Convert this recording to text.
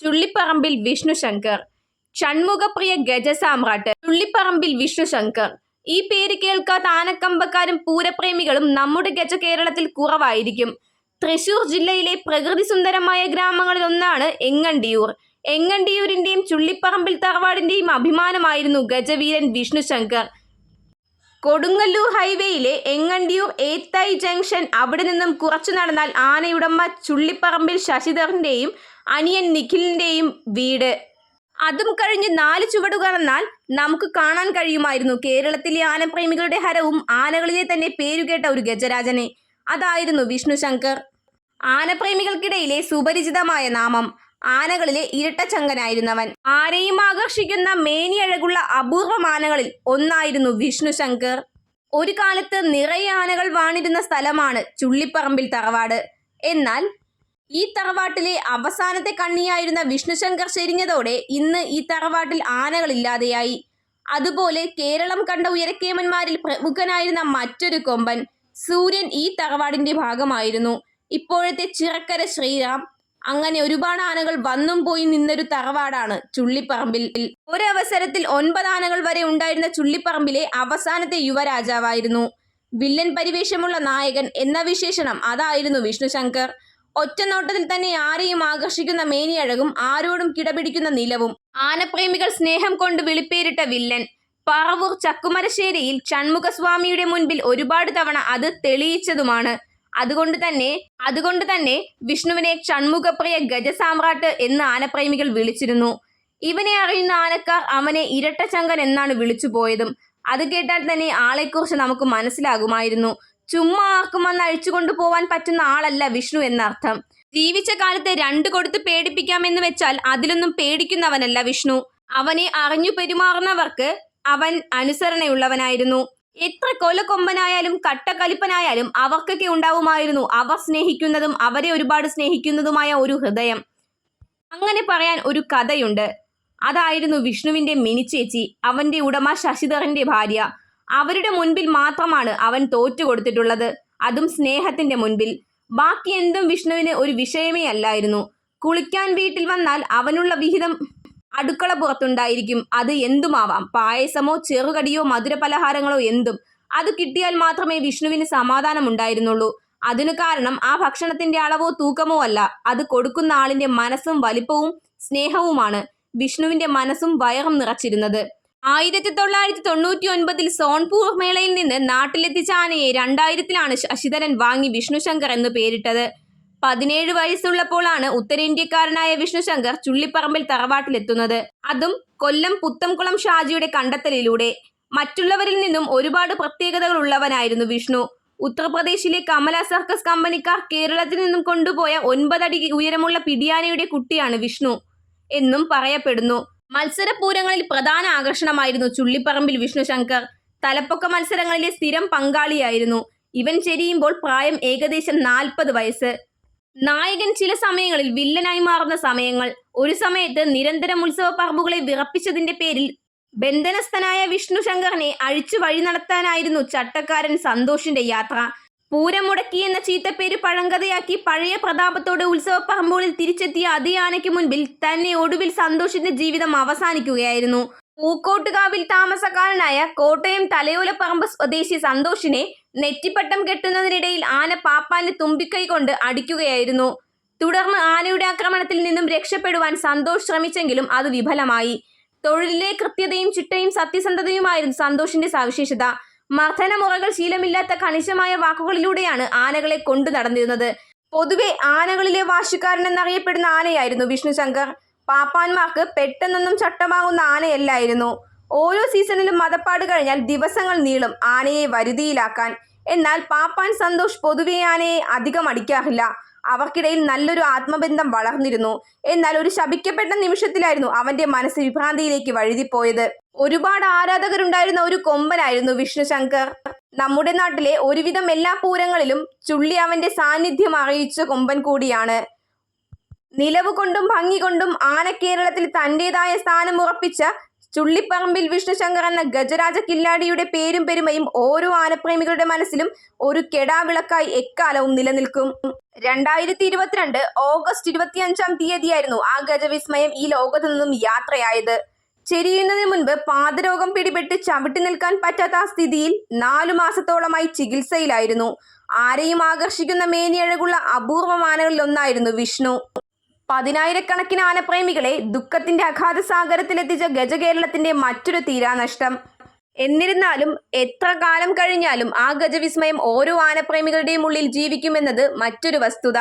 ചുള്ളിപ്പറമ്പിൽ വിഷ്ണു ശങ്കർ. ഷൺമുഖപ്രിയ ഗജസാമ്രാട്ട് ചുള്ളിപ്പറമ്പിൽ വിഷ്ണു ശങ്കർ. ഈ പേര് കേൾക്കാത്ത ആനക്കമ്പക്കാരും പൂരപ്രേമികളും നമ്മുടെ ഗജ കേരളത്തിൽ കുറവായിരിക്കും. തൃശൂർ ജില്ലയിലെ പ്രകൃതി സുന്ദരമായ ഗ്രാമങ്ങളിൽ ഒന്നാണ് എങ്ങണ്ടിയൂർ. എങ്ങണ്ടിയൂരിന്റെയും ചുള്ളിപ്പറമ്പിൽ തറവാടിന്റെയും അഭിമാനമായിരുന്നു ഗജവീരൻ വിഷ്ണു ശങ്കർ. കൊടുങ്ങല്ലൂർ ഹൈവേയിലെ എങ്ങണ്ടിയൂർ ഏത്തായി ജംഗ്ഷൻ അവിടെ നിന്നും കുറച്ചു നടന്നാൽ ആനയുടമ ചുള്ളിപ്പറമ്പിൽ ശശിധറിന്റെയും അനിയൻ നിഖിലിന്റെയും വീട്. അതും കഴിഞ്ഞ് നാല് ചുവട് കടന്നാൽ നമുക്ക് കാണാൻ കഴിയുമായിരുന്നു. കേരളത്തിലെ ആനപ്രേമികളുടെ ഹരവും ആനകളിലെ തന്നെ പേരുകേട്ട ഒരു ഗജരാജനെ. അതായിരുന്നു വിഷ്ണു ശങ്കർ ആനപ്രേമികൾക്കിടയിലെ സുപരിചിതമായ നാമം. ആനകളിലെ ഇരട്ടച്ചങ്കനായിരുന്നവൻ ആരെയും ആകർഷിക്കുന്ന മേനിയഴകുള്ള അപൂർവം ആനകളിൽ ഒന്നായിരുന്നു വിഷ്ണു ശങ്കർ ഒരു കാലത്ത് നിറയെ ആനകൾ വാണിരുന്ന സ്ഥലമാണ് ചുള്ളിപ്പറമ്പിൽ തറവാട്. എന്നാൽ ഈ തറവാട്ടിലെ അവസാനത്തെ കണ്ണിയായിരുന്ന വിഷ്ണുശങ്കർ ചെരിഞ്ഞതോടെ ഇന്ന് ഈ തറവാട്ടിൽ ആനകളില്ലാതെയായി. അതുപോലെ കേരളം കണ്ട ഉയരക്കേമന്മാരിൽ പ്രമുഖനായിരുന്ന മറ്റൊരു കൊമ്പൻ സൂര്യൻ ഈ തറവാടിന്റെ ഭാഗമായിരുന്നു. ഇപ്പോഴത്തെ ചിറക്കര ശ്രീറാം അങ്ങനെ ഒരുപാട് ആനകൾ വന്നും പോയി നിന്നൊരു തറവാടാണ് ചുള്ളിപ്പറമ്പിൽ. ഒരവസരത്തിൽ ഒൻപത് ആനകൾ വരെ ഉണ്ടായിരുന്ന ചുള്ളിപ്പറമ്പിലെ അവസാനത്തെ യുവരാജാവായിരുന്നു. വില്ലൻ പരിവേഷമുള്ള നായകൻ എന്ന വിശേഷണം അതായിരുന്നു വിഷ്ണുശങ്കർ. ഒറ്റ നോട്ടത്തിൽ തന്നെ ആരെയും ആകർഷിക്കുന്ന മേനിയഴകും ആരോടും കിടപിടിക്കുന്ന നിലവും. ആനപ്രേമികൾ സ്നേഹം കൊണ്ട് വിളിപ്പേരിട്ട വില്ലൻ. പറവൂർ ചക്കുമരശ്ശേരിയിൽ ഷൺമുഖസ്വാമിയുടെ മുൻപിൽ ഒരുപാട് തവണ അത് തെളിയിച്ചതുമാണ്. അതുകൊണ്ട് തന്നെ അതുകൊണ്ട് തന്നെ വിഷ്ണുവിനെ ഷൺമുഖപ്രിയ ഗജസാമ്രാട്ട് എന്ന് ആനപ്രേമികൾ വിളിച്ചിരുന്നു. ഇവനെ അറിയുന്ന ആനക്കാർ അവനെ ഇരട്ടച്ചങ്കൻ എന്നാണ് വിളിച്ചു പോയതും അത് കേട്ടാൽ തന്നെ ആളെക്കുറിച്ച് നമുക്ക് മനസ്സിലാകുമായിരുന്നു. ചുമ്മാ ആക്കുമെന്ന് അഴിച്ചുകൊണ്ട് പോവാൻ പറ്റുന്ന ആളല്ല വിഷ്ണു എന്നർത്ഥം. ജീവിച്ച കാലത്ത് രണ്ട് കൊടുത്ത് പേടിപ്പിക്കാമെന്ന് വെച്ചാൽ അതിലൊന്നും പേടിക്കുന്നവനല്ല വിഷ്ണു. അവനെ അറിഞ്ഞു പെരുമാറുന്നവർക്ക് അവൻ അനുസരണയുള്ളവനായിരുന്നു. എത്ര കൊലക്കൊമ്പനായാലും കട്ടക്കലിപ്പനായാലും അവർക്കൊക്കെ ഉണ്ടാവുമായിരുന്നു അവർ സ്നേഹിക്കുന്നതും അവരെ ഒരുപാട് സ്നേഹിക്കുന്നതുമായ ഒരു ഹൃദയം. അങ്ങനെ പറയാൻ ഒരു കഥയുണ്ട്. അതായിരുന്നു വിഷ്ണുവിന്റെ മിനിച്ചേച്ചി അവന്റെ ഉടമ ശശിധറിന്റെ ഭാര്യ. അവരുടെ മുൻപിൽ മാത്രമാണ് അവൻ തോറ്റു കൊടുത്തിട്ടുള്ളത്. അതും സ്നേഹത്തിന്റെ മുൻപിൽ. ബാക്കി എന്തും വിഷ്ണുവിന് ഒരു വിഷയമേ അല്ലായിരുന്നു. കുളിക്കാൻ വീട്ടിൽ വന്നാൽ അവനുള്ള വിഹിതം അടുക്കള പുറത്തുണ്ടായിരിക്കും. അത് എന്തുമാവാം? പായസമോ ചെറുകടിയോ മധുരപലഹാരങ്ങളോ എന്തും. അത് കിട്ടിയാൽ മാത്രമേ വിഷ്ണുവിന് സമാധാനമുണ്ടായിരുന്നുള്ളൂ. അതിനു കാരണം ആ ഭക്ഷണത്തിന്റെ അളവോ തൂക്കമോ അല്ല. അത് കൊടുക്കുന്ന ആളിന്റെ മനസ്സും വലിപ്പവും സ്നേഹവുമാണ്. വിഷ്ണുവിന്റെ മനസ്സും വയറും നിറച്ചിരുന്നത്. ആയിരത്തി തൊള്ളായിരത്തി തൊണ്ണൂറ്റി ഒൻപതിൽ സോൺപൂർ മേളയിൽ നിന്ന് നാട്ടിലെത്തിച്ച ആനയെ രണ്ടായിരത്തിലാണ് ശശിധരൻ വാങ്ങി വിഷ്ണുശങ്കർ എന്ന് പേരിട്ടത്. പതിനേഴ് വയസ്സുള്ളപ്പോഴാണ് ഉത്തരേന്ത്യക്കാരനായ വിഷ്ണുശങ്കർ ചുള്ളിപ്പറമ്പിൽ തറവാട്ടിലെത്തുന്നത്. അതും കൊല്ലം പുത്തംകുളം ഷാജിയുടെ കണ്ടെത്തലിലൂടെ. മറ്റുള്ളവരിൽ നിന്നും ഒരുപാട് പ്രത്യേകതകൾ ഉള്ളവനായിരുന്നു വിഷ്ണു. ഉത്തർപ്രദേശിലെ കമല സർക്കസ് കമ്പനിക്കാർ കേരളത്തിൽ നിന്നും കൊണ്ടുപോയ ഒൻപതടി ഉയരമുള്ള പിടിയാനയുടെ കുട്ടിയാണ് വിഷ്ണു എന്നും പറയപ്പെടുന്നു. മത്സരപൂരങ്ങളിൽ പ്രധാന ആകർഷണമായിരുന്നു ചുള്ളിപ്പറമ്പിൽ വിഷ്ണുശങ്കർ തലപ്പൊക്ക മത്സരങ്ങളിലെ സ്ഥിരം പങ്കാളിയായിരുന്നു. ഇവൻ ചെരിയുമ്പോൾ പ്രായം ഏകദേശം നാൽപ്പത് വയസ്സ്. നായകൻ ചില സമയങ്ങളിൽ വില്ലനായി മാറുന്ന സമയങ്ങൾ. ഒരു സമയത്ത് നിരന്തരം ഉത്സവ പറമ്പുകളെ വിറപ്പിച്ചതിന്റെ പേരിൽ ബന്ധനസ്ഥനായ വിഷ്ണു ശങ്കറിനെ അഴിച്ചു വഴി നടത്താനായിരുന്നു ചട്ടക്കാരൻ സന്തോഷിന്റെ യാത്ര. പൂരം മുടക്കി എന്ന ചീത്തപ്പേര് പഴങ്കഥയാക്കി പഴയ പ്രതാപത്തോടെ ഉത്സവ പറമ്പുകളിൽ തിരിച്ചെത്തിയ അതേ ആനയ്ക്ക് മുൻപിൽ തന്നെ ഒടുവിൽ സന്തോഷിന്റെ ജീവിതം അവസാനിക്കുകയായിരുന്നു. പൂക്കോട്ടുകാവിൽ താമസക്കാരനായ കോട്ടയം തലയോലപ്പറമ്പ് സ്വദേശി സന്തോഷിനെ നെറ്റിപ്പട്ടം കെട്ടുന്നതിനിടയിൽ ആന പാപ്പാന്റെ തുമ്പിക്കൈ കൊണ്ട് അടിക്കുകയായിരുന്നു. തുടർന്ന് ആനയുടെ ആക്രമണത്തിൽ നിന്നും രക്ഷപ്പെടുവാൻ സന്തോഷ് ശ്രമിച്ചെങ്കിലും അത് വിഫലമായി. തൊഴിലിലെ കൃത്യതയും ചിട്ടയും സത്യസന്ധതയുമായിരുന്നു സന്തോഷിന്റെ സവിശേഷത. മർദ്ദനമുറകൾ ശീലമില്ലാത്ത കണിശമായ വാക്കുകളിലൂടെയാണ് ആനകളെ കൊണ്ടു നടന്നിരുന്നത്. പൊതുവെ ആനകളിലെ വാശിക്കാരൻ എന്നറിയപ്പെടുന്ന ആനയായിരുന്നു വിഷ്ണു ശങ്കർ. പാപ്പാന്മാർക്ക് പെട്ടെന്നൊന്നും ചട്ടമാകുന്ന ആനയല്ലായിരുന്നു. ഓരോ സീസണിലും മതപ്പാട് കഴിഞ്ഞാൽ ദിവസങ്ങൾ നീളും ആനയെ വരുതിയിലാക്കാൻ. എന്നാൽ പാപ്പാൻ സന്തോഷ് പൊതുവെ ആനയെ അധികം അടിക്കാറില്ല. അവർക്കിടയിൽ നല്ലൊരു ആത്മബന്ധം വളർന്നിരുന്നു. എന്നാൽ ഒരു ശപിക്കപ്പെട്ട നിമിഷത്തിലായിരുന്നു അവന്റെ മനസ്സ് വിഭ്രാന്തിയിലേക്ക് വഴുതിപ്പോയത്. ഒരുപാട് ആരാധകരുണ്ടായിരുന്ന ഒരു കൊമ്പനായിരുന്നു വിഷ്ണു ശങ്കർ നമ്മുടെ നാട്ടിലെ ഒരുവിധം എല്ലാ പൂരങ്ങളിലും ചുള്ളി അവന്റെ സാന്നിധ്യം അറിയിച്ച കൊമ്പൻ കൂടിയാണ്. നിലവ് കൊണ്ടും ഭംഗി കൊണ്ടും ആന കേരളത്തിൽ തന്റേതായ സ്ഥാനം ഉറപ്പിച്ച ചുള്ളിപ്പറമ്പിൽ വിഷ്ണുശങ്കർ എന്ന ഗജരാജ കില്ലാടിയുടെ പേരും പെരുമയും ഓരോ ആനപ്രേമികളുടെ മനസ്സിലും ഒരു കെടാവിളക്കായി എക്കാലവും നിലനിൽക്കും. രണ്ടായിരത്തി ഇരുപത്തിരണ്ട് ഓഗസ്റ്റ് ഇരുപത്തിയഞ്ചാം തീയതിയായിരുന്നു ആ ഗജവിസ്മയം ഈ ലോകത്തു നിന്നും യാത്രയായത്. ചെരിയുന്നതിന് മുൻപ് പാദരോഗം പിടിപെട്ട് ചവിട്ടി നിൽക്കാൻ പറ്റാത്ത സ്ഥിതിയിൽ നാലു മാസത്തോളമായി ചികിത്സയിലായിരുന്നു. ആരെയും ആകർഷിക്കുന്ന മേനിയഴകുള്ള അപൂർവ മാനകളിലൊന്നായിരുന്നു വിഷ്ണു. പതിനായിരക്കണക്കിന് ആനപ്രേമികളെ ദുഃഖത്തിന്റെ അഗാധ സാഗരത്തിലെത്തിച്ച ഗജകേരളത്തിന്റെ മറ്റൊരു തീരാനഷ്ടം. എന്നിരുന്നാലും എത്ര കാലം കഴിഞ്ഞാലും ആ ഗജവിസ്മയം ഓരോ ആനപ്രേമികളുടെയും ഉള്ളിൽ ജീവിക്കുമെന്നത് മറ്റൊരു വസ്തുത.